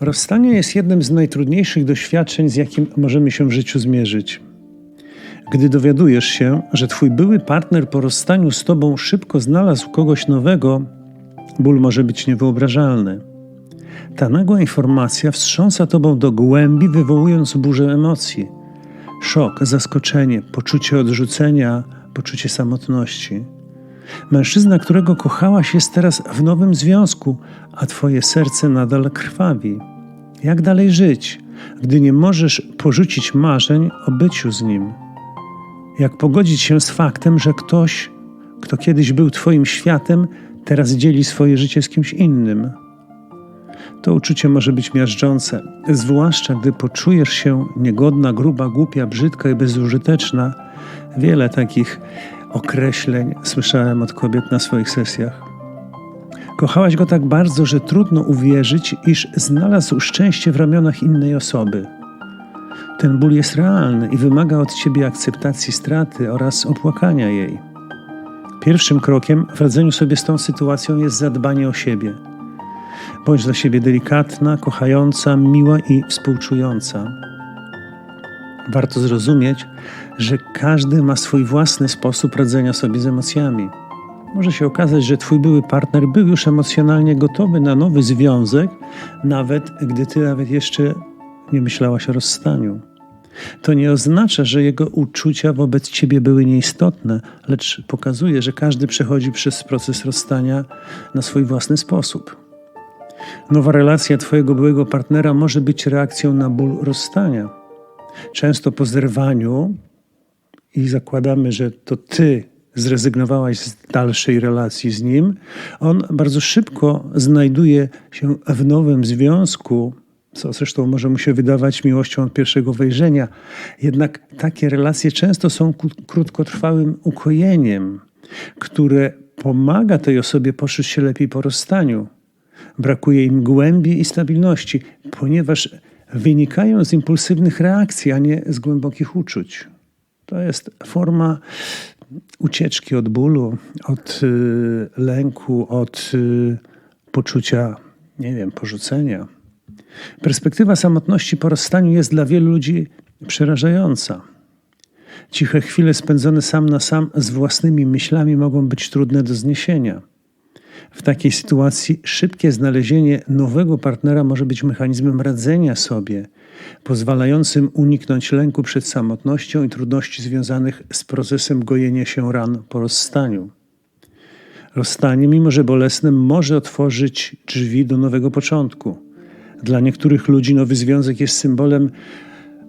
Rozstanie jest jednym z najtrudniejszych doświadczeń, z jakim możemy się w życiu zmierzyć. Gdy dowiadujesz się, że twój były partner po rozstaniu z tobą szybko znalazł kogoś nowego, ból może być niewyobrażalny. Ta nagła informacja wstrząsa tobą do głębi, wywołując burzę emocji. Szok, zaskoczenie, poczucie odrzucenia, poczucie samotności. Mężczyzna, którego kochałaś, jest teraz w nowym związku, a twoje serce nadal krwawi. Jak dalej żyć, gdy nie możesz porzucić marzeń o byciu z nim? Jak pogodzić się z faktem, że ktoś, kto kiedyś był twoim światem, teraz dzieli swoje życie z kimś innym? To uczucie może być miażdżące, zwłaszcza gdy poczujesz się niegodna, gruba, głupia, brzydka i bezużyteczna. Wiele takich określeń słyszałem od kobiet na swoich sesjach. Kochałaś go tak bardzo, że trudno uwierzyć, iż znalazł szczęście w ramionach innej osoby. Ten ból jest realny i wymaga od ciebie akceptacji straty oraz opłakania jej. Pierwszym krokiem w radzeniu sobie z tą sytuacją jest zadbanie o siebie. Bądź dla siebie delikatna, kochająca, miła i współczująca. Warto zrozumieć, że każdy ma swój własny sposób radzenia sobie z emocjami. Może się okazać, że twój były partner był już emocjonalnie gotowy na nowy związek, nawet gdy ty nawet jeszcze nie myślałaś o rozstaniu. To nie oznacza, że jego uczucia wobec ciebie były nieistotne, lecz pokazuje, że każdy przechodzi przez proces rozstania na swój własny sposób. Nowa relacja twojego byłego partnera może być reakcją na ból rozstania. Często po zerwaniu i zakładamy, że to ty zrezygnowałaś z dalszej relacji z nim, on bardzo szybko znajduje się w nowym związku, co zresztą może mu się wydawać miłością od pierwszego wejrzenia. Jednak takie relacje często są krótkotrwałym ukojeniem, które pomaga tej osobie poczuć się lepiej po rozstaniu. Brakuje im głębi i stabilności, ponieważ wynikają z impulsywnych reakcji, a nie z głębokich uczuć. To jest forma ucieczki od bólu, od y, lęku, od y, poczucia, nie wiem, porzucenia. Perspektywa samotności po rozstaniu jest dla wielu ludzi przerażająca. Ciche chwile spędzone sam na sam z własnymi myślami mogą być trudne do zniesienia. W takiej sytuacji szybkie znalezienie nowego partnera może być mechanizmem radzenia sobie, pozwalającym uniknąć lęku przed samotnością i trudności związanych z procesem gojenia się ran po rozstaniu. Rozstanie, mimo że bolesne, może otworzyć drzwi do nowego początku. Dla niektórych ludzi nowy związek jest symbolem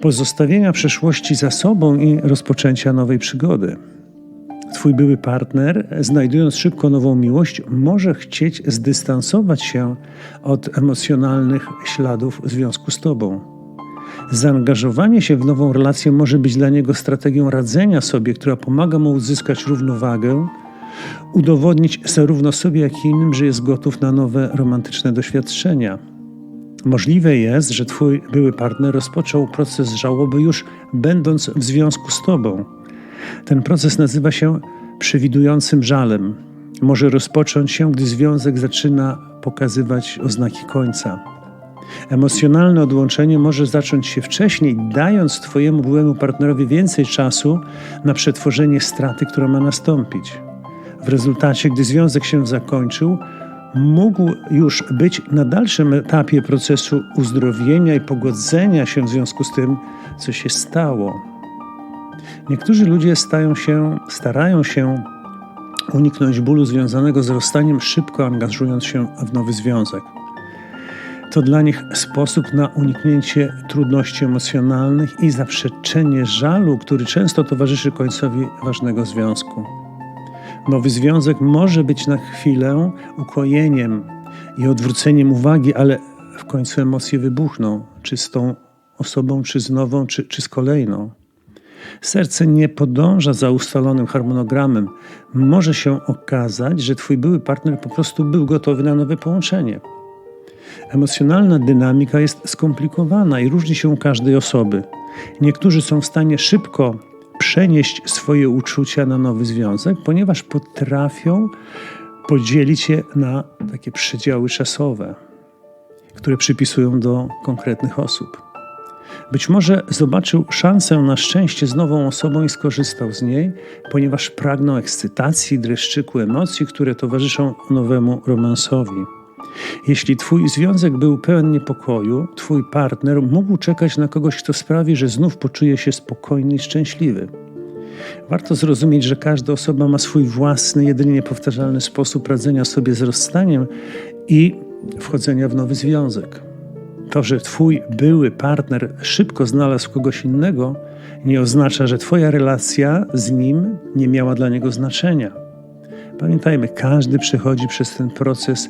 pozostawienia przeszłości za sobą i rozpoczęcia nowej przygody. Twój były partner, znajdując szybko nową miłość, może chcieć zdystansować się od emocjonalnych śladów w związku z Tobą. Zaangażowanie się w nową relację może być dla niego strategią radzenia sobie, która pomaga mu uzyskać równowagę, udowodnić zarówno sobie, jak i innym, że jest gotów na nowe romantyczne doświadczenia. Możliwe jest, że Twój były partner rozpoczął proces żałoby już będąc w związku z Tobą. Ten proces nazywa się przewidującym żalem. Może rozpocząć się, gdy związek zaczyna pokazywać oznaki końca. Emocjonalne odłączenie może zacząć się wcześniej, dając Twojemu byłemu partnerowi więcej czasu na przetworzenie straty, która ma nastąpić. W rezultacie, gdy związek się zakończył, mógł już być na dalszym etapie procesu uzdrowienia i pogodzenia się w związku z tym, co się stało. Niektórzy ludzie stają się, starają się uniknąć bólu związanego z rozstaniem, szybko angażując się w nowy związek. To dla nich sposób na uniknięcie trudności emocjonalnych i zaprzeczenie żalu, który często towarzyszy końcowi ważnego związku. Nowy związek może być na chwilę ukojeniem i odwróceniem uwagi, ale w końcu emocje wybuchną, czy z tą osobą, czy z nową, czy, czy z kolejną. Serce nie podąża za ustalonym harmonogramem. Może się okazać, że Twój były partner po prostu był gotowy na nowe połączenie. Emocjonalna dynamika jest skomplikowana i różni się u każdej osoby. Niektórzy są w stanie szybko przenieść swoje uczucia na nowy związek, ponieważ potrafią podzielić je na takie przedziały czasowe. które przypisują do konkretnych osób. Być może zobaczył szansę na szczęście z nową osobą i skorzystał z niej, ponieważ pragnął ekscytacji, dreszczyku emocji, które towarzyszą nowemu romansowi. Jeśli Twój związek był pełen niepokoju, Twój partner mógł czekać na kogoś, kto sprawi, że znów poczuje się spokojny i szczęśliwy. Warto zrozumieć, że każda osoba ma swój własny, jedynie niepowtarzalny sposób radzenia sobie z rozstaniem i wchodzenia w nowy związek. To, że Twój były partner szybko znalazł kogoś innego, nie oznacza, że Twoja relacja z nim nie miała dla niego znaczenia. Pamiętajmy, każdy przechodzi przez ten proces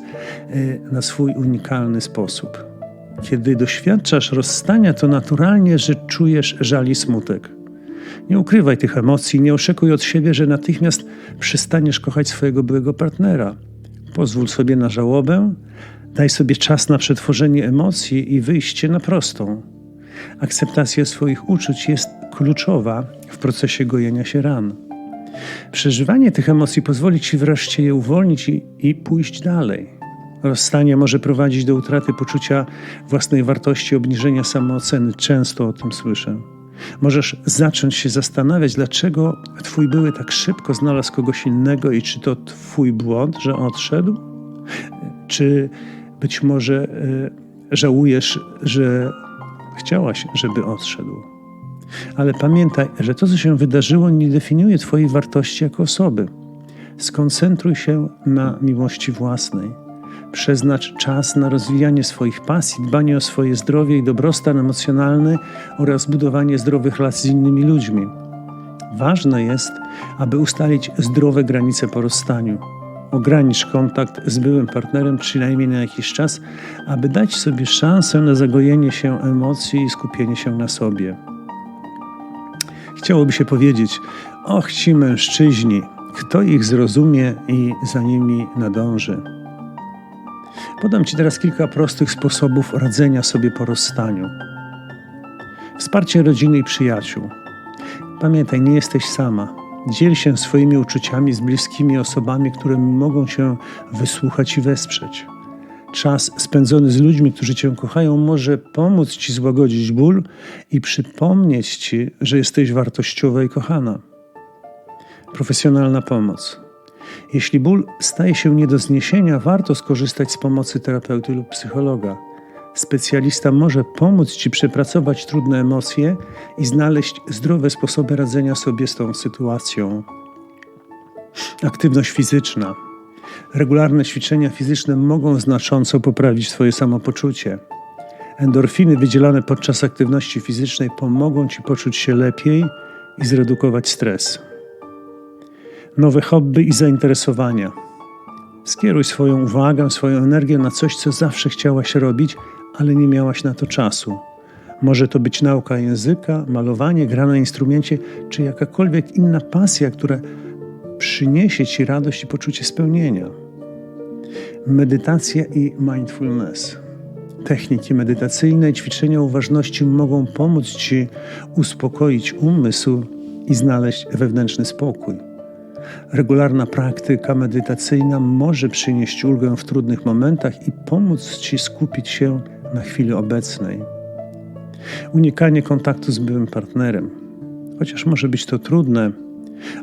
y, na swój unikalny sposób. Kiedy doświadczasz rozstania, to naturalnie, że czujesz żal i smutek. Nie ukrywaj tych emocji, nie oczekuj od siebie, że natychmiast przestaniesz kochać swojego byłego partnera. Pozwól sobie na żałobę, daj sobie czas na przetworzenie emocji i wyjście na prostą. Akceptacja swoich uczuć jest kluczowa w procesie gojenia się ran. Przeżywanie tych emocji pozwoli ci wreszcie je uwolnić i, i pójść dalej. Rozstanie może prowadzić do utraty poczucia własnej wartości, obniżenia samooceny. Często o tym słyszę. Możesz zacząć się zastanawiać, dlaczego twój były tak szybko znalazł kogoś innego i czy to twój błąd, że odszedł? Czy być może y, żałujesz, że chciałaś, żeby odszedł? Ale pamiętaj, że to, co się wydarzyło, nie definiuje Twojej wartości jako osoby. Skoncentruj się na miłości własnej. Przeznacz czas na rozwijanie swoich pasji, dbanie o swoje zdrowie i dobrostan emocjonalny oraz budowanie zdrowych relacji z innymi ludźmi. Ważne jest, aby ustalić zdrowe granice po rozstaniu. Ogranicz kontakt z byłym partnerem przynajmniej na jakiś czas, aby dać sobie szansę na zagojenie się emocji i skupienie się na sobie. Chciałoby się powiedzieć: Och, ci mężczyźni, kto ich zrozumie i za nimi nadąży. Podam Ci teraz kilka prostych sposobów radzenia sobie po rozstaniu. Wsparcie rodziny i przyjaciół. Pamiętaj, nie jesteś sama. Dziel się swoimi uczuciami z bliskimi osobami, które mogą się wysłuchać i wesprzeć. Czas spędzony z ludźmi, którzy Cię kochają, może pomóc Ci złagodzić ból i przypomnieć Ci, że jesteś wartościowa i kochana. Profesjonalna pomoc. Jeśli ból staje się nie do zniesienia, warto skorzystać z pomocy terapeuty lub psychologa. Specjalista może pomóc Ci przepracować trudne emocje i znaleźć zdrowe sposoby radzenia sobie z tą sytuacją. Aktywność fizyczna. Regularne ćwiczenia fizyczne mogą znacząco poprawić Twoje samopoczucie. Endorfiny wydzielane podczas aktywności fizycznej pomogą Ci poczuć się lepiej i zredukować stres. Nowe hobby i zainteresowania. Skieruj swoją uwagę, swoją energię na coś, co zawsze chciałaś robić, ale nie miałaś na to czasu. Może to być nauka języka, malowanie, gra na instrumencie, czy jakakolwiek inna pasja, która przyniesie Ci radość i poczucie spełnienia. Medytacja i mindfulness. Techniki medytacyjne ćwiczenia uważności mogą pomóc Ci uspokoić umysł i znaleźć wewnętrzny spokój. Regularna praktyka medytacyjna może przynieść ulgę w trudnych momentach i pomóc Ci skupić się na chwili obecnej. Unikanie kontaktu z byłym partnerem. Chociaż może być to trudne,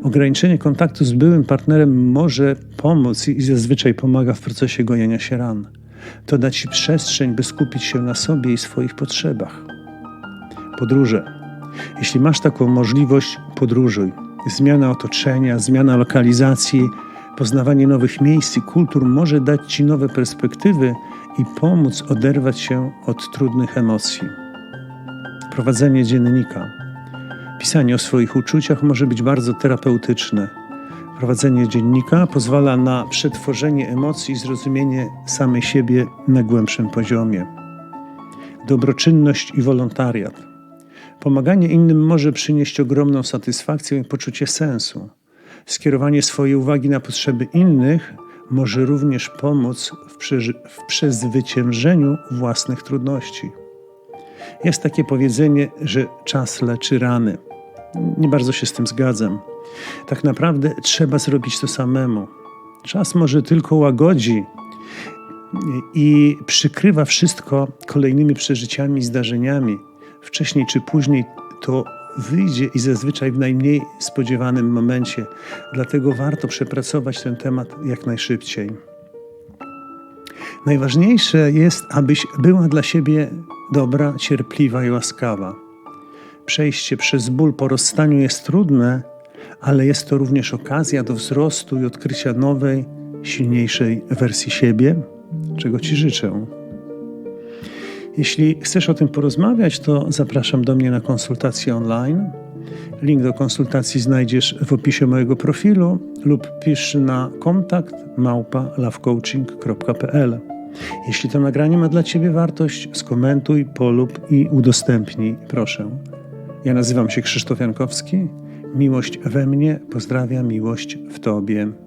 ograniczenie kontaktu z byłym partnerem może pomóc i zazwyczaj pomaga w procesie gojenia się ran. To da Ci przestrzeń, by skupić się na sobie i swoich potrzebach. Podróże. Jeśli masz taką możliwość, podróżuj. Zmiana otoczenia, zmiana lokalizacji, poznawanie nowych miejsc i kultur może dać Ci nowe perspektywy i pomóc oderwać się od trudnych emocji. Prowadzenie dziennika. Pisanie o swoich uczuciach może być bardzo terapeutyczne. Prowadzenie dziennika pozwala na przetworzenie emocji i zrozumienie samej siebie na głębszym poziomie. Dobroczynność i wolontariat. Pomaganie innym może przynieść ogromną satysfakcję i poczucie sensu. Skierowanie swojej uwagi na potrzeby innych może również pomóc w, w przezwyciężeniu własnych trudności. Jest takie powiedzenie, że czas leczy rany. Nie bardzo się z tym zgadzam. Tak naprawdę trzeba zrobić to samemu. Czas może tylko łagodzi i przykrywa wszystko kolejnymi przeżyciami, zdarzeniami. Wcześniej czy później to wyjdzie i zazwyczaj w najmniej spodziewanym momencie. Dlatego warto przepracować ten temat jak najszybciej. Najważniejsze jest, abyś była dla siebie dobra, cierpliwa i łaskawa. Przejście przez ból po rozstaniu jest trudne, ale jest to również okazja do wzrostu i odkrycia nowej, silniejszej wersji siebie, czego Ci życzę. Jeśli chcesz o tym porozmawiać, to zapraszam do mnie na konsultację online. Link do konsultacji znajdziesz w opisie mojego profilu lub pisz na kontakt małpa lovecoaching.pl. Jeśli to nagranie ma dla Ciebie wartość, skomentuj, polub i udostępnij, proszę. Ja nazywam się Krzysztof Jankowski. Miłość we mnie, pozdrawia miłość w Tobie.